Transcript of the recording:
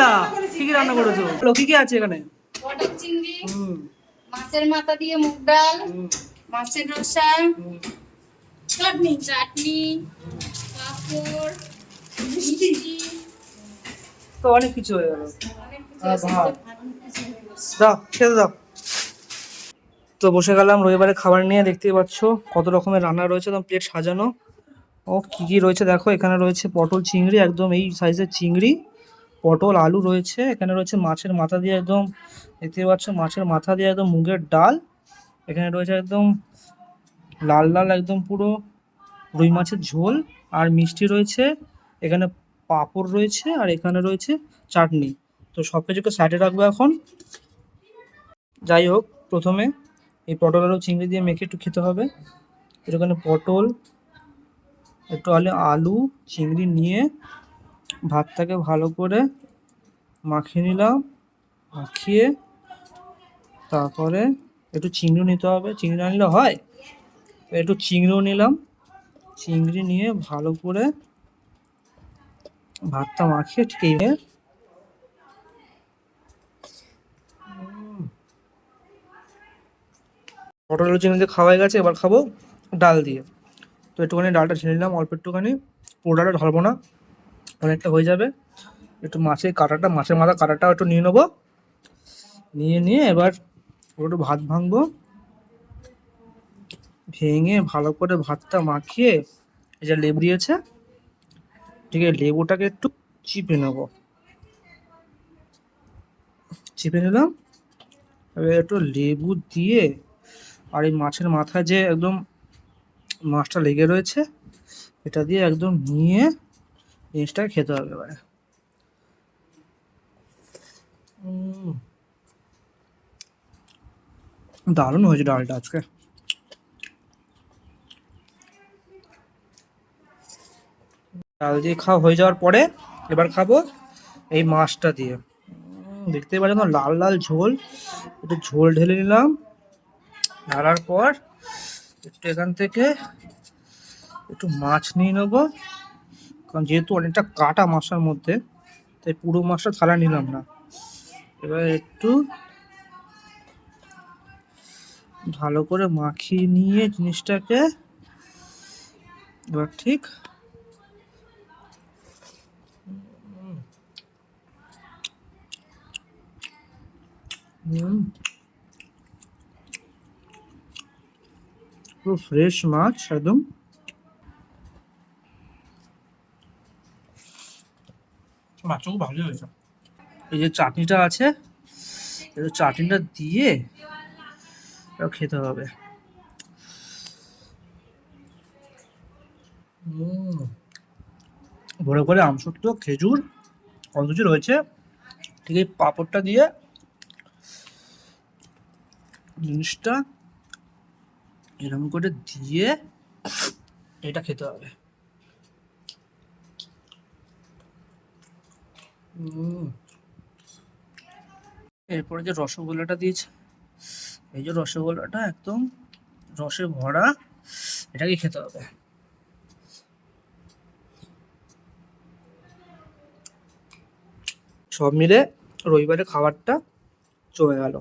দিদা কি কি রান্না করেছ? বলো, কি কি আছে এখানে? পটল চিংড়ি মাছের মাথা দিয়ে মুগ ডাল মাছের রসা চাটনি চাটনি পাঁপড় মিষ্টি। তো অনেক কিছু হয়ে গেল। হয়ে। দাও খেতে দাও। তো বসে গেলাম রবিবারে খাবার নিয়ে দেখতেই পাচ্ছ কত রকমের রান্না রয়েছে একদম প্লেট সাজানো। ও কি কি রয়েছে দেখো এখানে রয়েছে পটল চিংড়ি একদম এই সাইজের চিংড়ি। পটল, আলু রয়েছে। এখানে রয়েছে মাছের মাথা দিয়ে একদম দেখতে পাচ্ছ, মাছের মাথা দিয়ে একদম মুগের ডাল। এখানে রয়েছে একদম লাল লাল একদম পুরো রুই মাছের ঝোল। আর মিষ্টি রয়েছে, এখানে পাঁপড় রয়েছে, আর এখানে রয়েছে চাটনি। তো সব কিছুকে সাইডে রাখব এখন। যাই হোক, প্রথমে এই পটল, আলু, চিংড়ি দিয়ে মেখে একটু খেতে হবে। এখানে পটল, একটু আলে, আলু, চিংড়ি নিয়ে ভাতটাকে ভালো করে মাখিয়ে নিলাম, মাখিয়ে তারপরে একটু চিংড়ি নিতে হবে। চিংড়ি না নিলে হয়? একটু চিংড়িও নিলাম, চিংড়ি নিয়ে ভালো করে ভাতটা মাখিয়ে ঠিক এই পটল চিংড়ি দিয়ে খাওয়া গেছে, এবার খাব ডাল দিয়ে। তো একটুখানি ডালটা ছেড়ে নিলাম, অল্প একটুখানি। পুরো ডালটা ঢালবো না। অনেকটা হয়ে যাবে। একটু মাছের কাটাটা, মাছের মাথা কাঁটাটাও একটু নিয়ে নেব। নিয়ে নিয়ে এবার একটু ভাত ভাঙবো। ভেঙে ভালো করে ভাতটা মাখিয়ে এই যে লেবু দিয়েছে, ঠিক আছে, লেবুটাকে একটু চিপে নেব। চিপে নিলাম। এবার একটু লেবু দিয়ে আর এই মাছের মাথায় যে একদম মাছটা লেগে রয়েছে, এটা দিয়ে একদম নিয়ে জিনিসটা খেতে হবে এবারে। দারুণ হয়েছে ডালটা আজকে। ডাল দিয়ে খাওয়া হয়ে যাওয়ার পরে এবার খাব এই মাছটা দিয়ে। উম, দেখতেই পাচ্ছেন তো লাল লাল ঝোল একটু ঝোল ঢেলে নিলাম ঢালার পর একটু এখান থেকে একটু মাছ নিয়ে নেব। কারণ যেহেতু অনেকটা কাটা মাছটার মধ্যে, তাই পুরো মাছটা থালা নিলাম না। এবার একটু ভালো করে মাখিয়ে নিয়ে জিনিসটাকে এবার ঠিক পুরো ফ্রেশ মাছ, একদম মাছও ভালোই হয়েছে এই যে চাটনিটা আছে এই চাটনিটা দিয়ে খেতে হবে। ভরে ভরে আমসত্ব খেজুর কিছু রয়েছে। ঠিক এই পাঁপড়টা দিয়ে জিনিসটা এরকম করে দিয়ে এটা খেতে হবে। এরপরে যে রসগোল্লাটা দিয়েছে, এই যে রসগোল্লাটা একদম রসে ভরা, এটাকে খেতে হবে। সব মিলে রবিবারে খাবারটা চলে গেল।